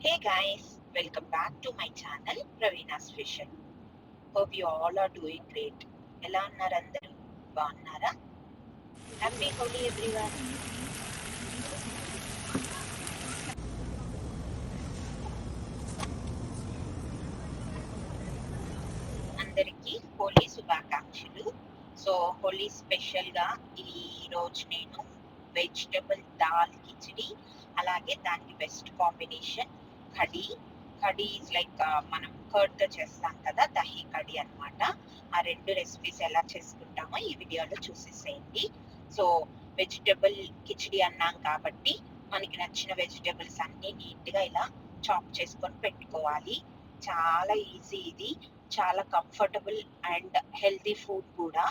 Hey guys, welcome back to my channel Praveena Vision. Hope you all are doing great. ఎలా ఉన్నారు అందరూ బాగున్నారా happy Holi everyone అందరికీ హోలీ శుభాకాంక్షలు సో హోలీ స్పెషల్గా ఈరోజు ఈ రోజు నేను వెజిటబుల్ దాల్ కిచడి అలాగే దానికి best combination khadi. Kadhi is like మనం కర్డ్తో చేస్తాం కదా దహీ కడి అనమాట ఆ రెండు రెసిపీస్ ఎలా చేసుకుంటామో ఈ వీడియోలో చూసేసేయండి. సో వెజిటబుల్ కిచిడి అన్నాం కాబట్టి మనకి నచ్చిన వెజిటబుల్స్ అన్ని నీట్గా ఇలా చాప్ చేసుకొని పెట్టుకోవాలి. చాలా ఈజీ ఇది. చాలా కంఫర్టబుల్ అండ్ హెల్తీ ఫుడ్ కూడా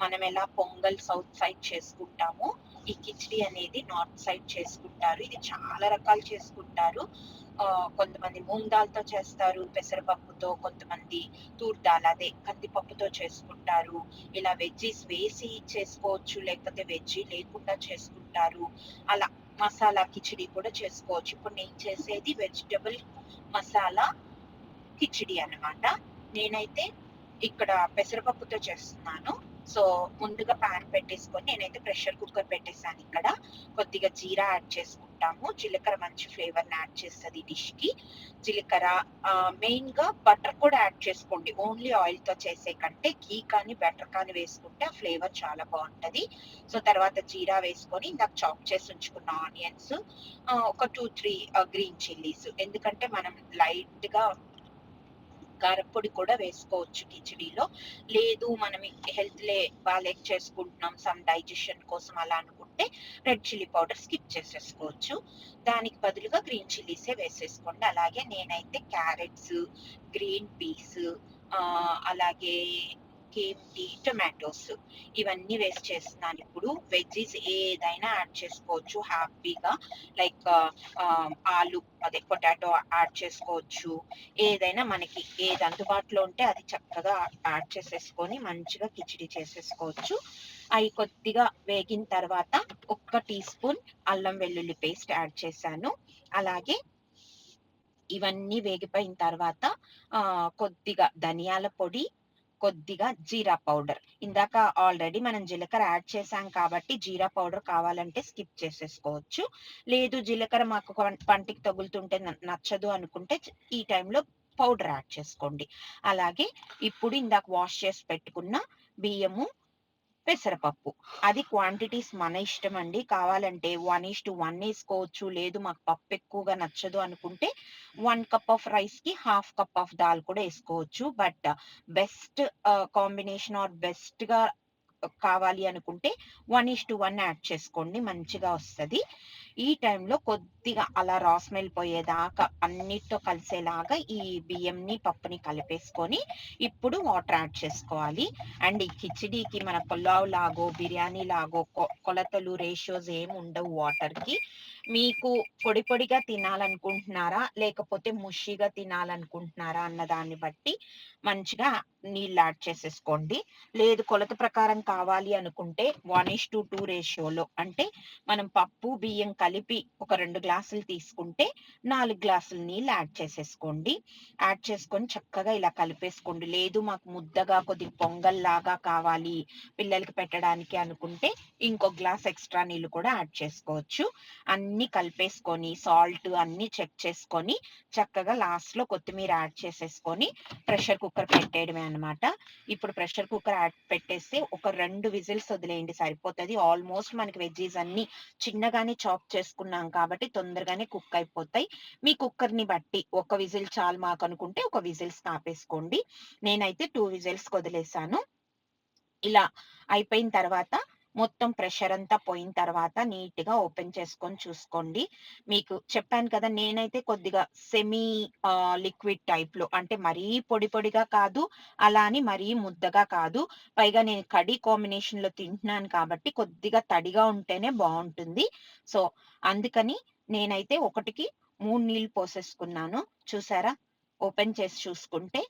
మనం ఎలా పొంగల్ సౌత్ సైడ్ చేసుకుంటాము ఈ కిచిడి అనేది నార్త్ సైడ్ చేసుకుంటారు. ఇది చాలా రకాలు చేసుకుంటారు. కొంతమంది మూంగ్ దాల్తో చేస్తారు పెసరపప్పుతో కొంతమంది తూర్ దాల్ అదే కందిపప్పుతో చేసుకుంటారు. ఇలా వెజ్జీస్ వేసి చేసుకోవచ్చు లేకపోతే వెజ్జీ లేకుండా చేసుకుంటారు. అలా మసాలా కిచిడి కూడా చేసుకోవచ్చు. ఇప్పుడు నేను చేసేది వెజిటబుల్ మసాలా కిచిడి అనమాట నేనైతే ఇక్కడ పెసరపప్పుతో చేస్తున్నాను. సో ముందుగా పాన్ పెట్టేసుకొని నేనైతే ప్రెషర్ కుక్కర్ పెట్టేసాను ఇక్కడ. కొద్దిగా జీరా యాడ్ చేసుకుంటాము. జీలకర్ర మంచి ఫ్లేవర్ని యాడ్ చేస్తుంది డిష్కి జీలకర్ర మెయిన్గా బటర్ కూడా యాడ్ చేసుకోండి. ఓన్లీ ఆయిల్తో చేసే కంటే గీ కానీ బటర్ కానీ వేసుకుంటే ఆ ఫ్లేవర్ చాలా బాగుంటుంది. సో తర్వాత జీరా వేసుకొని ఇందాక చాప్ చేసి ఉంచుకున్న ఆనియన్స్ ఒక టూ త్రీ గ్రీన్ చిల్లీస్ ఎందుకంటే మనం లైట్గా గా కూడా వేసుకోవచ్చు కిచిడీలో. లేదు మనం హెల్త్ లే బాగాలేక చేసుకుంటున్నాం సమ్ డైజెషన్ కోసం అలా అనుకుంటే రెడ్ చిల్లీ పౌడర్ స్కిప్ చేసేసుకోవచ్చు. దానికి బదులుగా గ్రీన్ చిల్లీసే వేసేసుకోండి. అలాగే నేనైతే క్యారెట్స్ గ్రీన్ పీస్ అలాగే కేమ్టి టొమాటోస్ ఇవన్నీ వేస్ట్ చేస్తున్నాను. ఇప్పుడు వెజ్జీస్ ఏదైనా యాడ్ చేసుకోవచ్చు హ్యాపీగా లైక్ uh, um, ఆలు అదే పొటాటో యాడ్ చేసుకోవచ్చు. ఏదైనా మనకి ఏది అందుబాటులో ఉంటే అది చక్కగా యాడ్ చేసేసుకొని మంచిగా కిచిడి చేసేసుకోవచ్చు. అవి కొద్దిగా వేగిన తర్వాత ఒక్క టీ స్పూన్ అల్లం వెల్లుల్లి పేస్ట్ యాడ్ చేశాను. అలాగే ఇవన్నీ వేగిపోయిన తర్వాత uh, కొద్దిగా ధనియాల పొడి కొద్దిగా జీరా పౌడర్. ఇందాక ఆల్రెడీ మనం జీలకర్ర యాడ్ చేసాం కాబట్టి జీరా పౌడర్ కావాలంటే స్కిప్ చేసేసుకోవచ్చు. లేదు జీలకర్ర మాకు పంటికి తగులుతుంటే న- నచ్చదు అనుకుంటే ఈ టైంలో పౌడర్ యాడ్ చేసుకోండి. అలాగే ఇప్పుడు ఇందాక వాష్ చేసి పెట్టుకున్న బియ్యము పెసరపప్పు. అది క్వాంటిటీస్ మన ఇష్టం అండి కావాలంటే వన్ ఈస్ టు వన్ వేసుకోవచ్చు. లేదు మాకు పప్పు ఎక్కువగా నచ్చదు అనుకుంటే వన్ కప్ ఆఫ్ రైస్కి హాఫ్ కప్ ఆఫ్ దాల్ కూడా వేసుకోవచ్చు. బట్ బెస్ట్ కాంబినేషన్ ఆర్ బెస్ట్గా కావాలి అనుకుంటే one is to one add చేసుకోండి మంచిగా వస్తుంది. ఈ టైంలో కొద్దిగా అలా రా స్మెల్ పోయేదాకా అన్నిటితో కలిసేలాగా ఈ బియ్యంని పప్పుని కలిపేసుకొని ఇప్పుడు వాటర్ యాడ్ చేసుకోవాలి. అండ్ ఈ కిచిడీకి మన పులావ్ లాగో బిర్యానీ లాగో కొలతలు రేషియోస్ ఏమి ఉండవు వాటర్కి మీకు పొడి పొడిగా తినాలనుకుంటున్నారా? లేకపోతే ముషిగా తినాలనుకుంటున్నారా అన్న దాన్ని బట్టి మంచిగా నీళ్ళు యాడ్ చేసేసుకోండి. లేదు కొలత ప్రకారం కావాలి అనుకుంటే వన్ ఇస్ టు టూ రేషియోలో అంటే మనం పప్పు బియ్యం కలిపి ఒక రెండు గ్లాసులు తీసుకుంటే నాలుగు గ్లాసులు నీళ్ళు యాడ్ చేసేసుకోండి. యాడ్ చేసుకొని చక్కగా ఇలా కలిపేసుకోండి. లేదు మాకు ముద్దగా కొద్దిగా పొంగల్ లాగా కావాలి పిల్లలకి పెట్టడానికి అనుకుంటే ఇంకో గ్లాస్ ఎక్స్ట్రా నీళ్ళు కూడా యాడ్ చేసుకోవచ్చు. అన్ని అన్ని కలిపేసుకొని సాల్ట్ అన్ని చెక్ చేసుకొని చక్కగా లాస్ట్లో కొత్తిమీర యాడ్ చేసేసుకొని ప్రెషర్ కుక్కర్ పెట్టేయడమే అనమాట ఇప్పుడు ప్రెషర్ కుక్కర్ యాడ్ పెట్టేస్తే ఒక రెండు విజిల్స్ వదిలేయండి సరిపోతుంది. ఆల్మోస్ట్ మనకి వెజ్జీస్ అన్ని చిన్నగానే చాప్ చేసుకున్నాం కాబట్టి తొందరగానే కుక్ అయిపోతాయి. మీ కుక్కర్ని బట్టి ఒక విజిల్ చాలు మాకు అనుకుంటే ఒక విజిల్స్ ఆపేసుకోండి నేనైతే టూ విజిల్స్ వదిలేసాను. ఇలా అయిపోయిన తర్వాత మొత్తం ప్రెషర్ అంతా పోయిన తర్వాత నీట్గా ఓపెన్ చేసుకొని చూసుకోండి. మీకు చెప్పాను కదా నేనైతే కొద్దిగా సెమీ లిక్విడ్ టైప్లో అంటే మరీ పొడి పొడిగా కాదు అలా అని మరీ ముద్దగా కాదు. పైగా నేను కడి కాంబినేషన్లో తింటున్నాను కాబట్టి కొద్దిగా తడిగా ఉంటేనే బాగుంటుంది. సో అందుకని నేనైతే ఒకటికి మూడు నీళ్ళు పోసేసుకున్నాను. చూసారా? ఓపెన్ చేసి చూసుకుంటే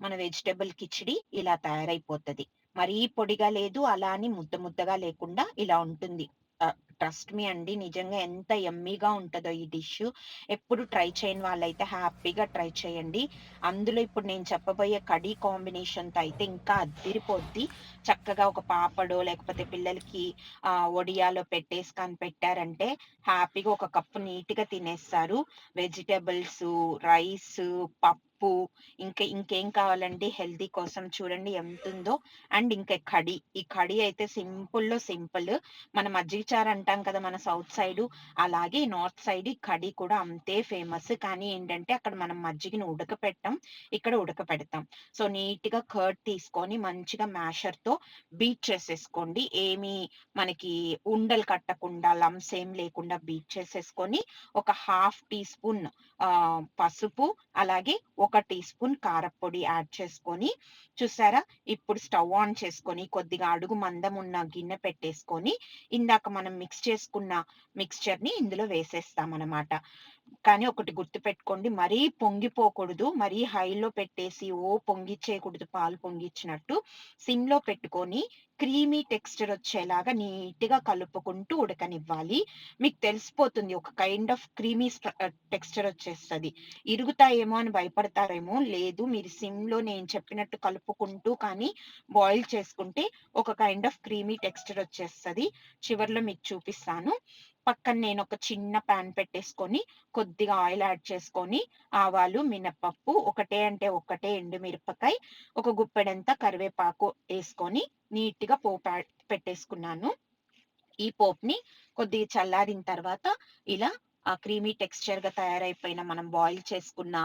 మన వెజిటేబుల్ కిచిడి ఇలా తయారైపోతుంది. మరీ పొడిగా లేదు అలా అని ముద్ద ముద్దగా లేకుండా ఇలా ఉంటుంది. ట్రస్ట్ మీ అండి నిజంగా ఎంత ఎమ్మీగా ఉంటుందో ఈ డిష్ ఎప్పుడు ట్రై చేయని వాళ్ళైతే హ్యాపీగా ట్రై చేయండి. అందులో ఇప్పుడు నేను చెప్పబోయే కడీ కాంబినేషన్తో అయితే ఇంకా అద్దిరిపోద్ది చక్కగా ఒక పాపడో లేకపోతే పిల్లలకి ఒడియాలో పెట్టేసుకొని పెట్టారంటే హ్యాపీగా ఒక కప్పు నీట్గా తినేస్తారు. వెజిటేబుల్స్ రైస్ పప్పు పప్పు ఇంకా ఇంకేం కావాలండి? హెల్తీ కోసం చూడండి ఎంత ఉందో అండ్ ఇంకా కడి ఈ కడి అయితే సింపుల్లో సింపుల్. మన మజ్జిగ చారు అంటాం కదా మన సౌత్ సైడ్. అలాగే నార్త్ సైడ్ ఈ కడి కూడా అంతే ఫేమస్. కానీ ఏంటంటే అక్కడ మనం మజ్జిగని ఉడకపెట్టాం. ఇక్కడ ఉడకపెడతాం. సో నీట్గా కర్డ్ తీసుకొని మంచిగా మ్యాషర్తో బీట్ చేసేసుకోండి. ఏమి మనకి ఉండలు కట్టకుండా లమ్స్ ఏం లేకుండా బీట్ చేసేసుకొని ఒక హాఫ్ టీ స్పూన్ పసుపు అలాగే ఒక ఒక టీ స్పూన్ కారపొడి యాడ్ చేసుకొని చూసారా? ఇప్పుడు స్టవ్ ఆన్ చేసుకొని కొద్దిగా అడుగు మందం ఉన్న గిన్నె పెట్టేసుకొని ఇందాక మనం మిక్స్ చేసుకున్న మిక్స్చర్ని ఇందులో వేసేస్తాం అనమాట కానీ ఒకటి గుర్తు పెట్టుకోండి మరీ పొంగిపోకూడదు మరీ హైలో పెట్టేసి ఓ పొంగిచ్చేయకూడదు పాలు పొంగిచ్చినట్టు. సిమ్లో పెట్టుకొని క్రీమీ టెక్స్చర్ వచ్చేలాగా నీట్గా కలుపుకుంటూ ఉడకనివ్వాలి. మీకు తెలిసిపోతుంది ఒక కైండ్ ఆఫ్ క్రీమీ టెక్స్చర్ వచ్చేస్తుంది. ఇరుగుతాయేమో అని భయపడతారేమో లేదు. మీరు సిమ్లో నేను చెప్పినట్టు కలుపుకుంటూ కానీ బాయిల్ చేసుకుంటే ఒక కైండ్ ఆఫ్ క్రీమీ టెక్స్చర్ వచ్చేస్తుంది. చివరిలో మీకు చూపిస్తాను. పక్కన నేను ఒక చిన్న ప్యాన్ పెట్టేసుకొని కొద్దిగా ఆయిల్ యాడ్ చేసుకొని ఆవాలు మినప్పప్పు ఒకటే అంటే ఒకటే ఎండుమిరపకాయ ఒక గుప్పెడంతా కరివేపాకు వేసుకొని నీట్గా పోపు పెట్టేసుకున్నాను. ఈ పోప్ని కొద్దిగా చల్లారిన తర్వాత ఇలా క్రీమీ టెక్స్చర్గా తయారైపోయిన మనం బాయిల్ చేసుకున్న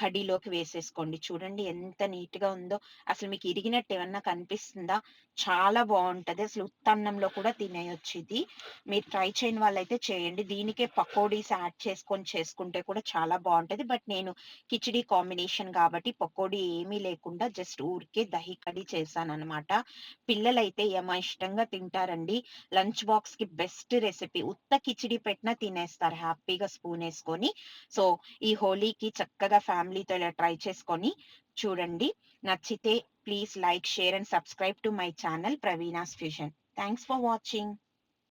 కడీలోకి వేసేసుకోండి. చూడండి ఎంత నీట్గా ఉందో. అసలు మీకు ఇరిగినట్టు ఏమన్నా కనిపిస్తుందా? చాలా బాగుంటది అసలు ఉత్తన్నంలో కూడా తినేయొచ్చు ఇది. మీరు ట్రై చేయని వాళ్ళైతే చేయండి. దీనికే పకోడీస్ యాడ్ చేసుకొని చేసుకుంటే కూడా చాలా బాగుంటది బట్ నేను కిచిడి కాంబినేషన్ కాబట్టి పకోడీ ఏమీ లేకుండా జస్ట్ ఊరికే దహి కడి చేశాను అనమాట పిల్లలైతే ఏమో ఇష్టంగా తింటారండి. లంచ్ బాక్స్కి బెస్ట్ రెసిపీ. ఉత్త కిచిడి పెట్టినా తినేస్తారు. హ్యాపీగా స్పూన్ వేసుకొని సో ఈ హోలీకి చక్కగా ఫ్యామిలీతో ఇలా ట్రై చేసుకొని చూడండి. నచ్చితే please like share and subscribe to my channel Praveena's fusion thanks for watching.